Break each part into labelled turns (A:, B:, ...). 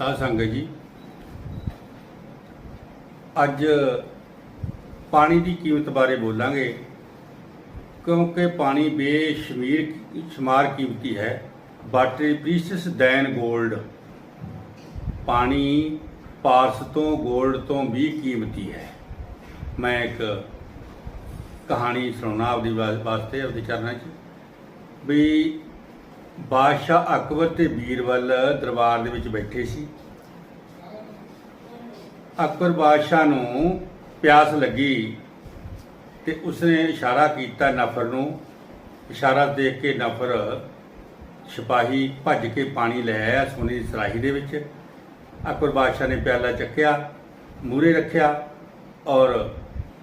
A: ਸਾਧ ਸੰਗਤ ਜੀ, ਅੱਜ ਪਾਣੀ ਦੀ ਕੀਮਤ ਬਾਰੇ ਬੋਲਾਂਗੇ, ਕਿਉਂਕਿ ਪਾਣੀ ਬੇਸ਼ਮੀਰ ਸ਼ਮਾਰ ਕੀਮਤੀ ਹੈ। ਬਟ ਪ੍ਰੀਸ਼ੀਅਸ ਦੈਨ 골ਡ ਪਾਣੀ ਪਾਰਸ ਤੋਂ 골ਡ ਤੋਂ ਵੀ ਕੀਮਤੀ ਹੈ। ਮੈਂ ਇੱਕ ਕਹਾਣੀ ਸੁਣਾਉਣਾ ਆਪਦੀ ਵਾ- ਵਾਸਤੇ, ਆਪਦੇ ਚਰਨਾਂ 'ਚ। ਵੀ ਬਾਦਸ਼ਾਹ ਅਕਬਰ ਤੇ ਬੀਰਬਲ ਦਰਬਾਰ ਦੇ ਵਿੱਚ ਬੈਠੇ ਸੀ। ਅਕਬਰ ਬਾਦਸ਼ਾਹ ਨੂੰ ਪਿਆਸ ਲੱਗੀ ਤੇ ਉਸਨੇ ਇਸ਼ਾਰਾ ਕੀਤਾ ਨਫਰ ਨੂੰ। ਇਸ਼ਾਰਾ ਦੇਖ ਕੇ ਨਫਰ ਸਿਪਾਹੀ ਭੱਜ ਕੇ ਪਾਣੀ ਲੈ ਆਇਆ ਸੋਨੇ ਦੀ ਸਰਾਹੀ ਦੇ ਵਿੱਚ। ਅਕਬਰ ਬਾਦਸ਼ਾਹ ਨੇ ਪਿਆਲਾ ਚੱਕਿਆ ਮੂਰੇ ਰੱਖਿਆ ਔਰ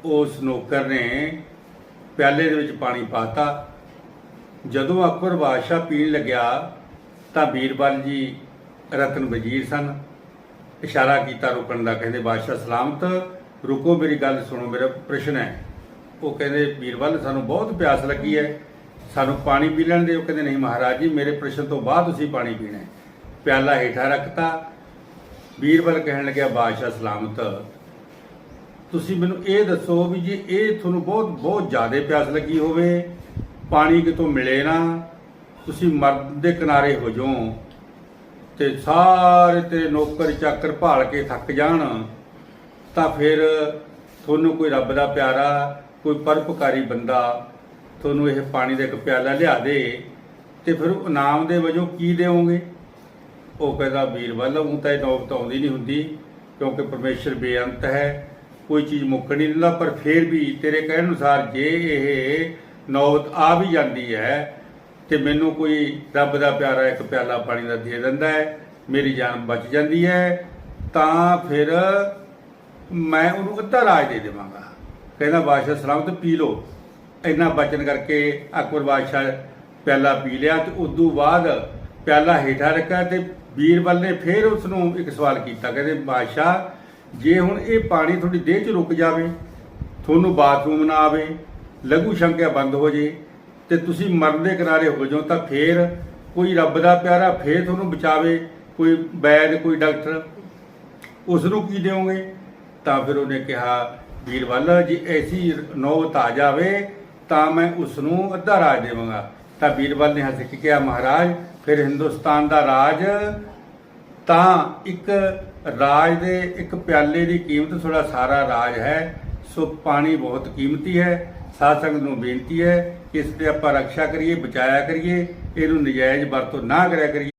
A: ਉਸ ਨੌਕਰ ਨੇ ਪਿਆਲੇ ਦੇ ਵਿੱਚ ਪਾਣੀ ਪਾਤਾ ਜਦੋਂ ਅਕਬਰ ਬਾਦਸ਼ਾਹ ਪੀਣ ਲੱਗਿਆ ਤਾਂ ਬੀਰਬਲ ਜੀ, ਰਤਨ ਵਜ਼ੀਰ ਸਨ। ਇਸ਼ਾਰਾ ਕੀਤਾ ਰੁਕਣ ਦਾ, ਕਹਿੰਦੇ, ਬਾਦਸ਼ਾਹ ਸਲਾਮਤ, ਰੁਕੋ, ਮੇਰੀ ਗੱਲ ਸੁਣੋ, ਮੇਰਾ ਪ੍ਰਸ਼ਨ ਹੈ। ਉਹ ਕਹਿੰਦੇ, ਬੀਰਬਲ, ਸਾਨੂੰ ਬਹੁਤ ਪਿਆਸ ਲੱਗੀ ਹੈ। ਸਾਨੂੰ ਪਾਣੀ ਪੀ ਲੈਣ ਦੇ ਉਹ ਕਹਿੰਦੇ, ਨਹੀਂ ਮਹਾਰਾਜ ਜੀ, ਮੇਰੇ ਪ੍ਰਸ਼ਨ ਤੋਂ ਬਾਅਦ ਤੁਸੀਂ ਪਾਣੀ ਪੀਣਾ ਹੈ। ਪਿਆਲਾ ਹੇਠਾਂ ਰੱਖਤਾ। ਬੀਰਬਲ ਕਹਿਣ ਲੱਗਿਆ, ਬਾਦਸ਼ਾਹ ਸਲਾਮਤ, ਤੁਸੀਂ ਮੈਨੂੰ ਇਹ ਦੱਸੋ ਵੀ ਜੇ ਇਹ ਤੁਹਾਨੂੰ ਬਹੁਤ ਬਹੁਤ ਜ਼ਿਆਦਾ ਪਿਆਸ ਲੱਗੀ ਹੋਵੇ ਪਾਣੀ ਕਿਤੋਂ ਮਿਲੇ ਨਾ, ਤੁਸੀਂ ਮਰਦ ਦੇ ਕਿਨਾਰੇ ਹੋ ਜਾਓ ਤੇ ਸਾਰੇ ਤੇਰੇ ਨੌਕਰ ਚਾਕਰ ਭਾਲ ਕੇ ਥੱਕ ਜਾਣ, ਤਾਂ ਫਿਰ ਤੁਹਾਨੂੰ ਕੋਈ ਰੱਬ ਦਾ ਪਿਆਰਾ, ਕੋਈ ਪਰਪਕਾਰੀ ਬੰਦਾ ਤੁਹਾਨੂੰ ਇਹ ਪਾਣੀ ਦਾ ਇੱਕ ਪਿਆਲਾ ਲਿਆ ਦੇ ਤੇ ਫਿਰ ਉਹ ਇਨਾਮ ਦੇ ਵਜੋਂ ਕੀ ਦੇਵੋਗੇ? ਉਹ ਕਹਿੰਦਾ ਵੀਰਬਲ ਉਹ ਤਾਂ ਇਹ ਨੌਬਤ ਆਉਂਦੀ ਨਹੀਂ ਹੁੰਦੀ, ਕਿਉਂਕਿ ਪਰਮੇਸ਼ਰ ਬੇਅੰਤ ਹੈ, ਕੋਈ ਚੀਜ਼ ਮੁੱਕ ਨਹੀਂ ਦਿੰਦਾ ਪਰ ਫਿਰ ਵੀ ਤੇਰੇ ਕਹਿਣ ਅਨੁਸਾਰ ਜੇ ਇਹ ਨੌਬਤ ਆ ਵੀ ਜਾਂਦੀ ਹੈ ਤੇ ਮੈਨੂੰ ਕੋਈ ਰੱਬ ਦਾ ਪਿਆਰਾ ਇੱਕ ਪਿਆਲਾ ਪਾਣੀ ਦਾ ਦੇ ਦਿੰਦਾ ਹੈ, ਮੇਰੀ ਜਾਨ ਬਚ ਜਾਂਦੀ ਹੈ, ਤਾਂ ਫਿਰ ਮੈਂ ਉਹਨੂੰ ਅੱਧਾ ਰਾਜ ਦੇ ਦੇਵਾਂਗਾ। ਕਹਿੰਦਾ, ਬਾਦਸ਼ਾਹ ਸਲਾਮਤ ਪੀ ਲਓ। ਇੰਨਾ ਬਚਨ ਕਰਕੇ ਅਕਬਰ ਬਾਦਸ਼ਾਹ ਪਿਆਲਾ ਪੀ ਲਿਆ ਤੇ ਤੋਂ ਬਾਅਦ ਪਿਆਲਾ ਹੇਠਾਂ ਰੱਖਿਆ ਤੇ ਵੀਰਬਲ ਨੇ ਫਿਰ ਉਸ ਨੂੰ ਇੱਕ ਸਵਾਲ ਕੀਤਾ। ਕਹਿੰਦੇ, ਬਾਦਸ਼ਾਹ, ਜੇ ਹੁਣ ਇਹ ਪਾਣੀ ਤੁਹਾਡੀ ਦੇਹ 'ਚ ਰੁਕ ਜਾਵੇ, ਤੁਹਾਨੂੰ ਬਾਥਰੂਮ ਨਾ ਆਵੇ ਲਘੂ ਸ਼ੰਕਿਆ ਬੰਦ ਹੋ ਜੇ ਤੇ ਤੁਸੀਂ ਮਰਨ ਦੇ ਕਿਨਾਰੇ ਹੋ ਜਾਓ ਤਾਂ ਫੇਰ ਕੋਈ ਰੱਬ ਦਾ ਪਿਆਰਾ ਫੇਰ ਤੁਹਾਨੂੰ ਬਚਾਵੇ, ਕੋਈ ਵੈਦ, ਕੋਈ ਡਾਕਟਰ। ਉਸ ਨੂੰ ਕੀ ਦਿਓਗੇ? ਤਾਂ ਫਿਰ ਉਹਨੇ ਕਿਹਾ ਵੀਰਵਲ ਜੇ ਐਸੀ ਨੌਬਤ ਆ ਜਾਵੇ, ਤਾਂ ਮੈਂ ਉਸ ਨੂੰ ਅੱਧਾ ਰਾਜ ਦੇਵਾਂਗਾ। ਤਾਂ ਵੀਰਬਲ ਨੇ ਹੱਸ ਕੇ ਕਿਹਾ, ਮਹਾਰਾਜ, ਫਿਰ ਹਿੰਦੁਸਤਾਨ ਦਾ ਰਾਜ, ਤਾਂ ਇੱਕ ਰਾਜ ਦੇ ਇੱਕ ਪਿਆਲੇ ਦੀ ਕੀਮਤ ਥੋੜਾ ਸਾਰਾ ਰਾਜ ਹੈ, ਸੋ ਪਾਣੀ ਬਹੁਤ ਕੀਮਤੀ ਹੈ। ਸਾਧ ਸੰਗਤ ਨੂੰ ਬੇਨਤੀ ਹੈ ਕਿ ਇਸ ਤੇ ਆਪਾਂ ਰੱਖਿਆ ਕਰੀਏ, ਬਚਾਇਆ ਕਰੀਏ, ਇਹਨੂੰ ਨਜਾਇਜ਼ ਵਰਤੋਂ ਨਾ ਕਰਿਆ ਕਰੀਏ।